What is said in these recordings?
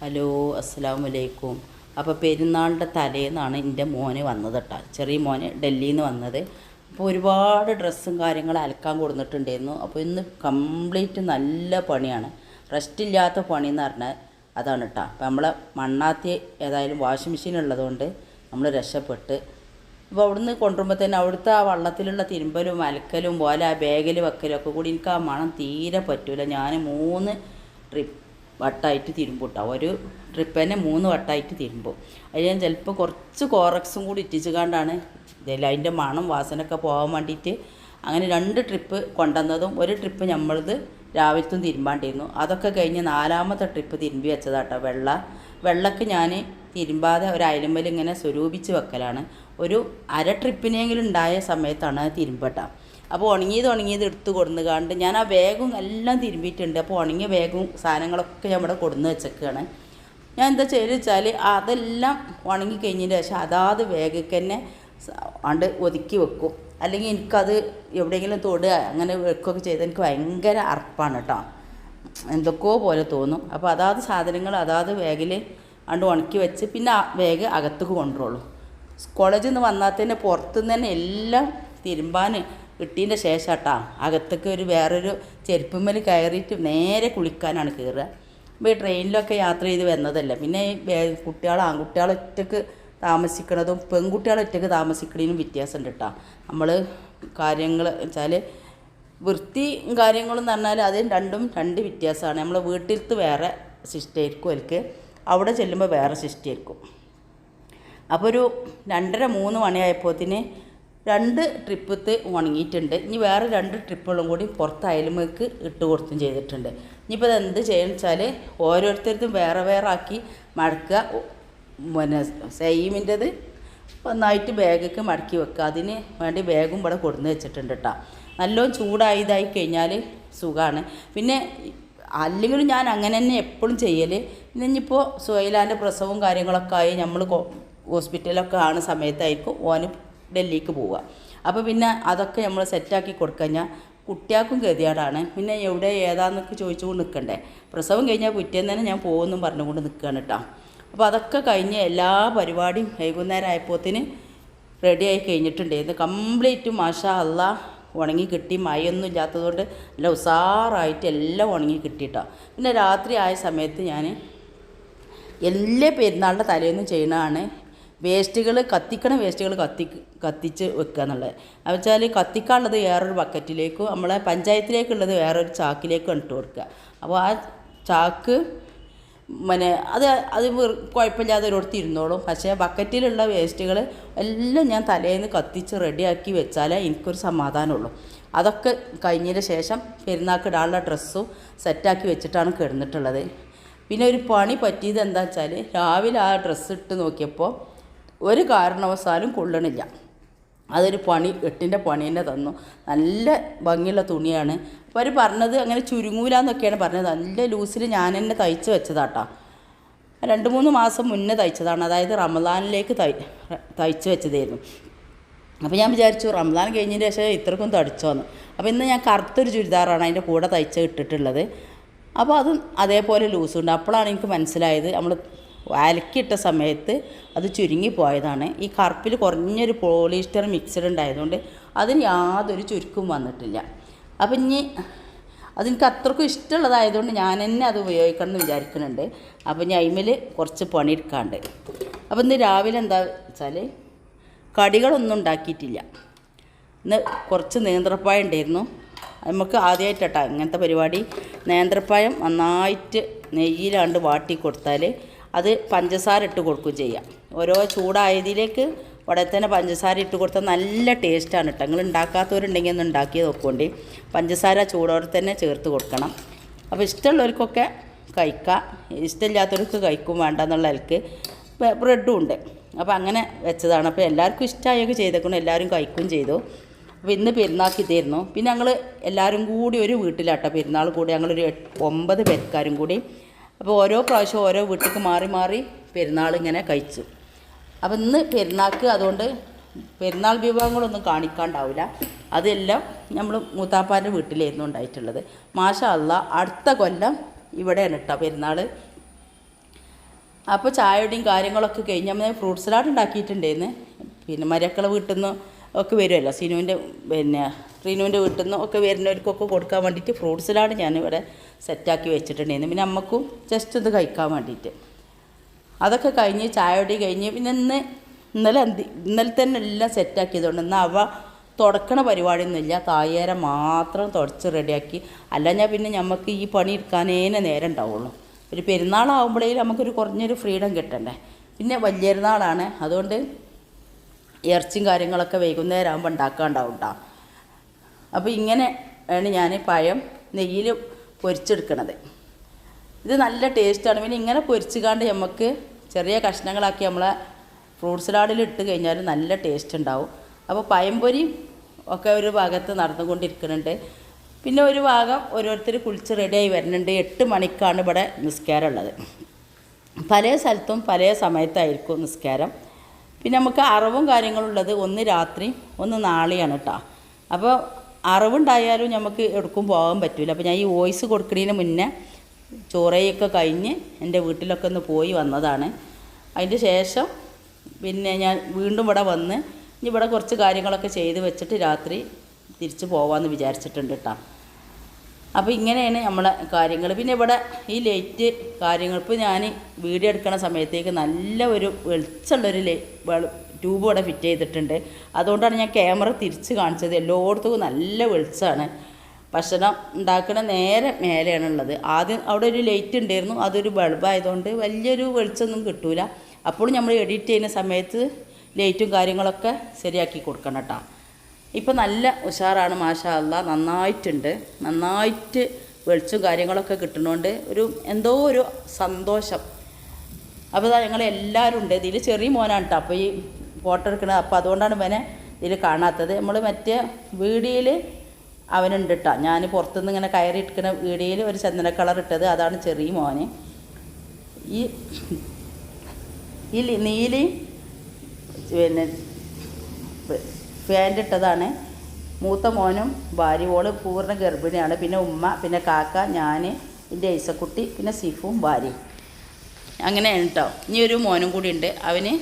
Hello അസ്സാം വലൈക്കും അപ്പോൾ പെരുന്നാളിന്റെ തലേന്നാണ് എന്റെ മോന് വന്നത് കേട്ടോ ചെറിയ മോന് ഡൽഹിയിൽ നിന്ന് വന്നത്. അപ്പോൾ ഒരുപാട് ഡ്രസ്സും കാര്യങ്ങളും അലക്കാൻ കൊടുത്തിട്ടുണ്ടായിരുന്നു അപ്പോൾ ഇന്ന് കംപ്ലീറ്റ് നല്ല പണിയാണ്. റെസ്റ്റ് ഇല്ലാത്ത പണി എന്ന് പറഞ്ഞാൽ അതാണ് കേട്ടോ അപ്പോൾ നമ്മളെ മണ്ണാത്തി ഏതായാലും വാഷിംഗ് മെഷീൻ ഉള്ളതുകൊണ്ട് നമ്മൾ രക്ഷപ്പെട്ട് അപ്പോൾ അവിടുന്ന് കൊണ്ടുവരുമ്പോൾ തന്നെ അവിടുത്തെ ആ വള്ളത്തിലുള്ള തിരുമ്പലും അലക്കലും പോലെ ആ ബാഗിൽ വെക്കലും ഒക്കെ കൂടി എനിക്ക് ആ മണം തീരെ പറ്റൂല. ഞാൻ മൂന്ന് ട്രിപ്പ് വട്ടായിട്ട് തിരുമ്പും കേട്ടോ. ഒരു ട്രിപ്പ് തന്നെ മൂന്ന് വട്ടായിട്ട് തിരുമ്പും. അതിൽ ഞാൻ ചിലപ്പോൾ കുറച്ച് കോറക്സും കൂടി ഇറ്റിച്ച് കണ്ടാണ് ഇതിൽ അതിന്റെ മണം വാസനൊക്കെ പോകാൻ വേണ്ടിയിട്ട് അങ്ങനെ രണ്ട് ട്രിപ്പ് കൊണ്ടുവന്നതും ഒരു ട്രിപ്പ് നമ്മളത് രാവിലത്തും തിരുമ്പാണ്ടിരുന്നു. അതൊക്കെ കഴിഞ്ഞ് നാലാമത്തെ ട്രിപ്പ് തിരുമ്പി വെച്ചതാട്ടോ വെള്ള. വെള്ളക്ക് ഞാൻ തിരുമ്പാതെ ഒരു അയലമ്പലിങ്ങനെ ഇങ്ങനെ സ്വരൂപിച്ച് വെക്കലാണ്. ഒരു അര ട്രിപ്പിനെങ്കിലും ഉണ്ടായ സമയത്താണ് തിരുമ്പട്ട അപ്പോൾ ഉണങ്ങിയത് ഉണങ്ങിയത് എടുത്ത് കൊടുന്ന് കണ്ട് ഞാൻ ആ ബാഗും എല്ലാം തിരുമ്പിയിട്ടുണ്ട്. അപ്പോൾ ഉണങ്ങിയ ബാഗും സാധനങ്ങളൊക്കെ ഞാൻ ഇവിടെ കൊടുന്ന് വെച്ചേക്കാണ്. ഞാൻ എന്താ ചെയ്ത് വെച്ചാൽ അതെല്ലാം ഉണങ്ങി കഴിഞ്ഞതിന് ശേഷം അതാത് വേഗക്ക് തന്നെ ആണ്ട് ഒതുക്കി വെക്കും. അല്ലെങ്കിൽ എനിക്കത് എവിടെയെങ്കിലും തൊടുക അങ്ങനെ വെക്കുകയൊക്കെ ചെയ്ത് എനിക്ക് ഭയങ്കര അർപ്പാണ് കേട്ടോ എന്തൊക്കെയോ പോലെ തോന്നും. അപ്പോൾ അതാത് സാധനങ്ങൾ അതാത് ബാഗിൽ ആണ്ട് ഉണക്കി വെച്ച് പിന്നെ ആ ബാഗ് അകത്തേക്ക് കൊണ്ടുവരുള്ളൂ. കോളേജിൽ നിന്ന് വന്നാൽ തന്നെ പുറത്തുനിന്ന് തന്നെ എല്ലാം തിരുമ്പാൻ ഇട്ടതിന്റെ ശേഷം കേട്ടാ അകത്തേക്ക് ഒരു വേറൊരു ചെരുപ്പുമ്മൽ കയറിയിട്ട് നേരെ കുളിക്കാനാണ് കയറുക അപ്പോൾ ഈ ട്രെയിനിലൊക്കെ യാത്ര ചെയ്ത് വന്നതല്ല. പിന്നെ കുട്ടികൾ ആൺകുട്ടികൾ ഒറ്റയ്ക്ക് താമസിക്കണതും പെൺകുട്ടികൾ ഒറ്റയ്ക്ക് താമസിക്കണതിനും വ്യത്യാസമുണ്ട് കേട്ടോ. നമ്മൾ കാര്യങ്ങൾ വെച്ചാൽ വൃത്തിയും കാര്യങ്ങളും എന്ന് പറഞ്ഞാൽ അത് രണ്ടും രണ്ട് വ്യത്യാസമാണ്. നമ്മൾ വീട്ടിലത്ത് വേറെ സിസ്റ്റമായിരിക്കും അവർക്ക്. അവിടെ ചെല്ലുമ്പോൾ വേറെ സിസ്റ്റമായിരിക്കും അപ്പോൾ ഒരു രണ്ടര മൂന്ന് മണിയായപ്പോത്തിന് രണ്ട് ട്രിപ്പത്ത് ഉണങ്ങിയിട്ടുണ്ട്. ഇനി വേറെ രണ്ട് ട്രിപ്പുകളും കൂടി പുറത്ത് അയലുമേക്ക് ഇട്ട് കൊടുത്തും ചെയ്തിട്ടുണ്ട്. ഇനിയിപ്പോൾ അത് എന്ത് ചെയ്യണം വെച്ചാൽ ഓരോരുത്തർക്കും വേറെ വേറെ ആക്കി മടക്കുക. പിന്നെ സെയിമിന്റെത് ഒന്നായിട്ട് ബാഗൊക്കെ മടക്കി വെക്കുക. അതിന് വേണ്ടി ബാഗും ഇവിടെ കൊടുന്ന് വെച്ചിട്ടുണ്ട് കേട്ടോ നല്ലോണം ചൂടായതായി കഴിഞ്ഞാൽ സുഖമാണ് പിന്നെ അല്ലെങ്കിലും ഞാൻ അങ്ങനെ തന്നെ എപ്പോഴും ചെയ്യൽ ഇനിയിപ്പോൾ സുഹൈലാന്റെ പ്രസവവും കാര്യങ്ങളൊക്കെ ആയി നമ്മൾ ഹോസ്പിറ്റലൊക്കെ ആണ് സമയത്തായിരിക്കും ഓന് ഡൽഹിക്ക് പോവുക. അപ്പോൾ പിന്നെ അതൊക്കെ നമ്മൾ സെറ്റാക്കി കൊടുക്കഴിഞ്ഞാൽ കുട്ടിയാക്കും ഗതിയാടാണ് പിന്നെ എവിടെ ഏതാന്നൊക്കെ ചോദിച്ചുകൊണ്ട് നിൽക്കണ്ടേ പ്രസവം കഴിഞ്ഞാൽ പിറ്റേന്ന് തന്നെ ഞാൻ പോകുമെന്നും പറഞ്ഞുകൊണ്ട് നിൽക്കുകയാണ് കേട്ടോ അപ്പോൾ അതൊക്കെ കഴിഞ്ഞ് എല്ലാ പരിപാടിയും വൈകുന്നേരം ആയപ്പോത്തിന് റെഡിയായി കഴിഞ്ഞിട്ടുണ്ടായിരുന്നു കംപ്ലീറ്റ് മാഷാ അല്ല ഉണങ്ങി കിട്ടി. മയൊന്നും ഇല്ലാത്തതുകൊണ്ട് നല്ല ഉസാറായിട്ട് എല്ലാം ഉണങ്ങി കിട്ടിയിട്ടോ പിന്നെ രാത്രി ആയ സമയത്ത് ഞാൻ എല്ലാ പെരുന്നാളിന്റെ തലേന്നും ചെയ്യണതാണ്. വേസ്റ്റുകൾ കത്തിക്കണ വേസ്റ്റുകൾ കത്തി കത്തിച്ച് വെക്കുക എന്നുള്ളത്. എന്ന് വെച്ചാൽ കത്തിക്കാനുള്ളത് വേറൊരു ബക്കറ്റിലേക്കും നമ്മളെ പഞ്ചായത്തിലേക്കുള്ളത് വേറൊരു ചാക്കിലേക്കും ഇട്ട് കൊടുക്കുക. അപ്പോൾ ആ ചാക്ക് പിന്നെ അത് അത് കുഴപ്പമില്ലാതെ ഒരിടത്ത് ഇരുന്നോളും. പക്ഷേ ബക്കറ്റിലുള്ള വേസ്റ്റുകൾ എല്ലാം ഞാൻ തലേന്ന് കത്തിച്ച് റെഡിയാക്കി വെച്ചാലേ എനിക്കൊരു സമാധാനമുള്ളൂ. അതൊക്കെ കഴിഞ്ഞതിന് ശേഷം പെരുന്നാൾക്ക് ഇടാനുള്ള ഡ്രസ്സും സെറ്റാക്കി വെച്ചിട്ടാണ് കിടന്നിട്ടുള്ളത്. പിന്നെ ഒരു പണി പറ്റിയത് എന്താ വെച്ചാൽ രാവിലെ ആ ഡ്രസ്സ് ഇട്ട് നോക്കിയപ്പോൾ ഒരു കാരണവശാലും കൊള്ളണില്ല. അതൊരു പണി എട്ടിന്റെ പണി തന്നെ തന്നു. നല്ല ഭംഗിയുള്ള തുണിയാണ്. അപ്പോൾ അവർ പറഞ്ഞത് അങ്ങനെ ചുരുങ്ങൂലെന്നൊക്കെയാണ് പറഞ്ഞത്. നല്ല ലൂസിൽ ഞാൻ തന്നെ തയ്ച്ച് വെച്ചതാട്ടോ. രണ്ട് മൂന്ന് മാസം മുന്നേ തയ്ച്ചതാണ്. അതായത് റമദാനിലേക്ക് തയ് തയ്ച്ച് വെച്ചതായിരുന്നു. അപ്പോൾ ഞാൻ വിചാരിച്ചു റമദാൻ കഴിഞ്ഞതിന് ശേഷം ഇത്രക്കും തടിച്ചോന്ന്. അപ്പോൾ ഇന്ന് ഞാൻ കറുത്തൊരു ചുരിദാറാണ് അതിന്റെ കൂടെ തയ്ച്ച് ഇട്ടിട്ടുള്ളത്. അപ്പോൾ അത് അതേപോലെ ലൂസുണ്ട്. അപ്പോഴാണ് എനിക്ക് മനസ്സിലായത് നമ്മൾ അലക്കിയിട്ട സമയത്ത് അത് ചുരുങ്ങി പോയതാണ്. ഈ കറുപ്പിൽ കുറഞ്ഞൊരു പോളിസ്റ്റർ മിക്സഡ് ഉണ്ടായതുകൊണ്ട് അതിന് യാതൊരു ചുരുക്കും വന്നിട്ടില്ല. അപ്പം ഇനി അതെനിക്ക് അത്രക്കും ഇഷ്ടമുള്ളതായതുകൊണ്ട് ഞാൻ തന്നെ അത് ഉപയോഗിക്കണം എന്ന് വിചാരിക്കുന്നുണ്ട്. അപ്പം ഇനി അയിമിൽ കുറച്ച് പണിയെടുക്കാണ്ട്. അപ്പം ഇന്ന് രാവിലെ എന്താ വെച്ചാൽ കടികളൊന്നും ഉണ്ടാക്കിയിട്ടില്ല. ഇന്ന് കുറച്ച് നേന്ത്രപ്പായ ഉണ്ടായിരുന്നു. നമുക്ക് ആദ്യമായിട്ടാ ഇങ്ങനത്തെ പരിപാടി. നേന്ത്രപ്പായം നന്നായിട്ട് നെയ്യിലാണ്ട് വാട്ടി കൊടുത്താൽ അത് പഞ്ചസാര ഇട്ട് കൊടുക്കുകയും ചെയ്യാം. ഓരോ ചൂടായതിലേക്ക് ഉടനെ തന്നെ പഞ്ചസാര ഇട്ട് കൊടുത്താൽ നല്ല ടേസ്റ്റാണ് കേട്ടോ നിങ്ങൾ ഉണ്ടാക്കാത്തവരുണ്ടെങ്കിൽ ഒന്ന് ഉണ്ടാക്കി നോക്കുകൊണ്ട് പഞ്ചസാര ചൂടോടെ തന്നെ ചേർത്ത് കൊടുക്കണം. അപ്പോൾ ഇഷ്ടമുള്ളവർക്കൊക്കെ കഴിക്കാം. ഇഷ്ടമില്ലാത്തവർക്ക് കഴിക്കും വേണ്ട എന്നുള്ള ബ്രെഡും ഉണ്ട്. അപ്പോൾ അങ്ങനെ വെച്ചതാണ്. അപ്പോൾ എല്ലാവർക്കും ഇഷ്ടമായൊക്കെ ചെയ്തേക്കണം. എല്ലാവരും കഴിക്കുകയും ചെയ്തു. അപ്പോൾ ഇന്ന് പെരുന്നാൾക്ക് ഇതായിരുന്നു. പിന്നെ ഞങ്ങൾ എല്ലാവരും കൂടി ഒരു വീട്ടിലാട്ടോ. പെരുന്നാൾ കൂടി ഞങ്ങളൊരു ഒമ്പത് പേർക്കാരും കൂടി അപ്പോൾ ഓരോ പ്രാവശ്യം ഓരോ വീട്ടിലേക്ക് മാറി മാറി പെരുന്നാൾ ഇങ്ങനെ കഴിച്ചു. അപ്പോൾ ഇന്ന് പെരുന്നാൾക്ക് അതുകൊണ്ട് പെരുന്നാൾ വിഭവങ്ങളൊന്നും കാണിക്കാണ്ടാവില്ല അതെല്ലാം നമ്മൾ മൂത്താപ്പാന്റെ വീട്ടിലായിരുന്നു ഉണ്ടായിട്ടുള്ളത്. മാഷ അല്ല അടുത്ത കൊല്ലം ഇവിടെയാണ് കേട്ടോ പെരുന്നാൾ അപ്പോൾ ചായയുടെയും കാര്യങ്ങളൊക്കെ കഴിഞ്ഞ് നമ്മൾ ഫ്രൂട്ട് സലാഡ് ഉണ്ടാക്കിയിട്ടുണ്ടായിരുന്നു. പിന്നെ മരക്കളെ വീട്ടിൽ നിന്ന് ഒക്കെ വരുമല്ലോ സിനുവിന്റെ പിന്നെ റീനുവിന്റെ വീട്ടിൽ നിന്ന് ഒക്കെ വരുന്നവർക്കൊക്കെ കൊടുക്കാൻ വേണ്ടിയിട്ട് ഫ്രൂട്ട്സിലാണ് ഞാൻ ഇവിടെ സെറ്റാക്കി വെച്ചിട്ടുണ്ടായിരുന്നു പിന്നെ അമ്മക്കും ജസ്റ്റ് ഇത് കഴിക്കാൻ വേണ്ടിയിട്ട്. അതൊക്കെ കഴിഞ്ഞ് ചായയോടി കഴിഞ്ഞ് പിന്നെ ഇന്ന് ഇന്നലെ എന്ത് ഇന്നലെ തന്നെ എല്ലാം സെറ്റാക്കിയതുകൊണ്ട് ഇന്ന് അവ തുടക്കണ പരിപാടിയൊന്നുമില്ല. തായേര മാത്രം തുടച്ച് റെഡിയാക്കി. അല്ല ഞാൻ പിന്നെ നമുക്ക് ഈ പണി എടുക്കാനേനെ നേരം ഉണ്ടാവുള്ളൂ. ഒരു പെരുന്നാളാകുമ്പോഴേ നമുക്കൊരു കുറഞ്ഞൊരു ഫ്രീഡം കിട്ടണ്ടേ. പിന്നെ വലിയ പെരുന്നാളാണ്. അതുകൊണ്ട് ഇറച്ചിയും കാര്യങ്ങളൊക്കെ വൈകുന്നേരം ആകുമ്പോൾ ഉണ്ടാക്കാണ്ടാവും കേട്ടോ അപ്പോൾ ഇങ്ങനെ ആണ് ഞാൻ പഴം നെയ്യിൽ പൊരിച്ചെടുക്കണത്. ഇത് നല്ല ടേസ്റ്റാണ്. പിന്നെ ഇങ്ങനെ പൊരിച്ചുകാണ്ട് നമുക്ക് ചെറിയ കഷ്ണങ്ങളാക്കി നമ്മളെ ഫ്രൂട്ട് സലാഡിൽ ഇട്ട് കഴിഞ്ഞാൽ നല്ല ടേസ്റ്റ് ഉണ്ടാവും. അപ്പോൾ പഴംപൊരി ഒക്കെ ഒരു ഭാഗത്ത് നടന്നുകൊണ്ടിരിക്കുന്നുണ്ട് പിന്നെ ഒരു ഭാഗം ഓരോരുത്തർ കുളിച്ച് റെഡിയായി വരുന്നുണ്ട് എട്ട് മണിക്കാണ് ഇവിടെ നിസ്കാരമുള്ളത്. പല സ്ഥലത്തും പല സമയത്തായിരിക്കും നിസ്കാരം. പിന്നെ നമുക്ക് അറവും കാര്യങ്ങളുള്ളത് ഒന്ന് രാത്രി ഒന്ന് നാളെയാണ് കേട്ടോ അപ്പോൾ അറിവുണ്ടായാലും നമുക്ക് എടുക്കും പോകാൻ പറ്റില്ല അപ്പോൾ ഞാൻ ഈ വോയിസ് കൊടുക്കുന്നതിന് മുന്നേ ചോറയൊക്കെ കഴിഞ്ഞ് എന്റെ വീട്ടിലൊക്കെ ഒന്ന് പോയി വന്നതാണ്. അതിന്റെ ശേഷം പിന്നെ ഞാൻ വീണ്ടും ഇവിടെ വന്ന് ഇനി ഇവിടെ കുറച്ച് കാര്യങ്ങളൊക്കെ ചെയ്ത് വെച്ചിട്ട് രാത്രി തിരിച്ച് പോകാമെന്ന് വിചാരിച്ചിട്ടുണ്ട് കേട്ടോ അപ്പോൾ ഇങ്ങനെയാണ് നമ്മളെ കാര്യങ്ങൾ പിന്നെ ഇവിടെ ഈ ലൈറ്റ് കാര്യങ്ങൾ ഇപ്പോൾ ഞാൻ വീഡിയോ എടുക്കണ സമയത്തേക്ക് നല്ല ഒരു വെളിച്ചമുള്ളൊരു ലൈ ട്യൂബ് ഇവിടെ ഫിറ്റ് ചെയ്തിട്ടുണ്ട്. അതുകൊണ്ടാണ് ഞാൻ ക്യാമറ തിരിച്ച് കാണിച്ചത്. എല്ലായിടത്തും നല്ല വെളിച്ചമാണ്. ഭക്ഷണം ഉണ്ടാക്കുന്ന നേരെ മേലെയാണ് ഉള്ളത് ആദ്യം അവിടെ ഒരു ലൈറ്റ് ഉണ്ടായിരുന്നു. അതൊരു ബൾബായതുകൊണ്ട് വലിയൊരു വെളിച്ചമൊന്നും കിട്ടൂല. അപ്പോൾ നമ്മൾ എഡിറ്റ് ചെയ്യുന്ന സമയത്ത് ലൈറ്റും കാര്യങ്ങളൊക്കെ ശരിയാക്കി കൊടുക്കണം കേട്ടോ. ഇപ്പം നല്ല ഉഷാറാണ് മാഷാ അല്ല നന്നായിട്ടുണ്ട്. നന്നായിട്ട് വെളിച്ചും കാര്യങ്ങളൊക്കെ കിട്ടുന്നതുകൊണ്ട് ഒരു എന്തോ ഒരു സന്തോഷം. അപ്പോൾ ഇതാ ഞങ്ങൾ എല്ലാവരും ഉണ്ട്. ഇതിൽ ചെറിയ മോനാണ് കേട്ടോ അപ്പോൾ ഈ ഫോട്ടോ എടുക്കുന്നത് അപ്പോൾ അതുകൊണ്ടാണ് ഇവനെ ഇതിൽ കാണാത്തത്. നമ്മൾ മറ്റേ വീടിയിൽ അവനുണ്ട് കേട്ടോ ഞാൻ പുറത്തുനിന്ന് ഇങ്ങനെ കയറി ഇട്ടുന്ന വീടിയിൽ ഒരു ചന്ദന കളർ ഇട്ടത്. അതാണ് ചെറിയ മോന്. ഈ ഈ നീലി പിന്നെ പാന്റ് ഇട്ടതാണ്. മൂത്ത മോനും ഭാര്യ ഓൾ പൂർണ ഗർഭിണിയാണ്. പിന്നെ ഉമ്മ പിന്നെ കാക്ക ഞാൻ എന്റെ ഐസക്കുട്ടി പിന്നെ സിഫും ഭാര്യയും. അങ്ങനെയാണ് കേട്ടോ ഇനി ഒരു മോനും കൂടി ഉണ്ട്. അവന്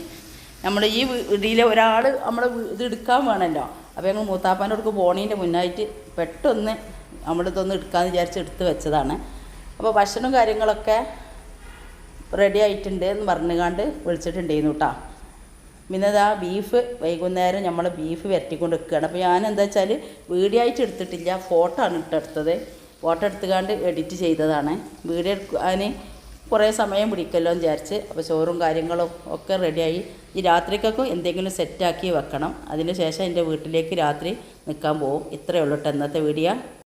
നമ്മൾ ഈ വീടിലെ ഒരാൾ നമ്മൾ ഇത് എടുക്കാൻ വേണമല്ലോ അപ്പോൾ ഞങ്ങൾ മൂത്താപ്പാന്റെ അടുക്ക് പോണീന്റെ മുന്നായിട്ട് പെട്ടെന്ന് നമ്മളിതൊന്ന് എടുക്കാമെന്ന് വിചാരിച്ച് എടുത്ത് വെച്ചതാണ്. അപ്പോൾ ഭക്ഷണവും കാര്യങ്ങളൊക്കെ റെഡി ആയിട്ടുണ്ട് എന്ന് പറഞ്ഞുകാണ്ട് വിളിച്ചിട്ടുണ്ടായിരുന്നു കേട്ടോ പിന്നെ ഇതാ ബീഫ് വൈകുന്നേരം നമ്മൾ ബീഫ് വരട്ടിക്കൊണ്ട് വെക്കുകയാണ് അപ്പോൾ ഞാൻ എന്താ വെച്ചാൽ വീഡിയോ ആയിട്ട് എടുത്തിട്ടില്ല ഫോട്ടോ ആണ് ഇട്ടെടുത്തത്. ഫോട്ടോ എടുത്തുകൊണ്ട് എഡിറ്റ് ചെയ്തതാണ്. വീഡിയോ എടുക്കാൻ കുറേ സമയം പിടിക്കല്ലോ എന്ന് വിചാരിച്ച്. അപ്പോൾ ചോറും കാര്യങ്ങളും ഒക്കെ റെഡിയായി ഈ രാത്രിക്കൊക്കെ എന്തെങ്കിലും സെറ്റാക്കി വെക്കണം. അതിന് ശേഷം എന്റെ വീട്ടിലേക്ക് രാത്രി നിൽക്കാൻ പോകും ഇത്രയേ ഉള്ളൂ കേട്ടോ ഇന്നത്തെ വീഡിയോ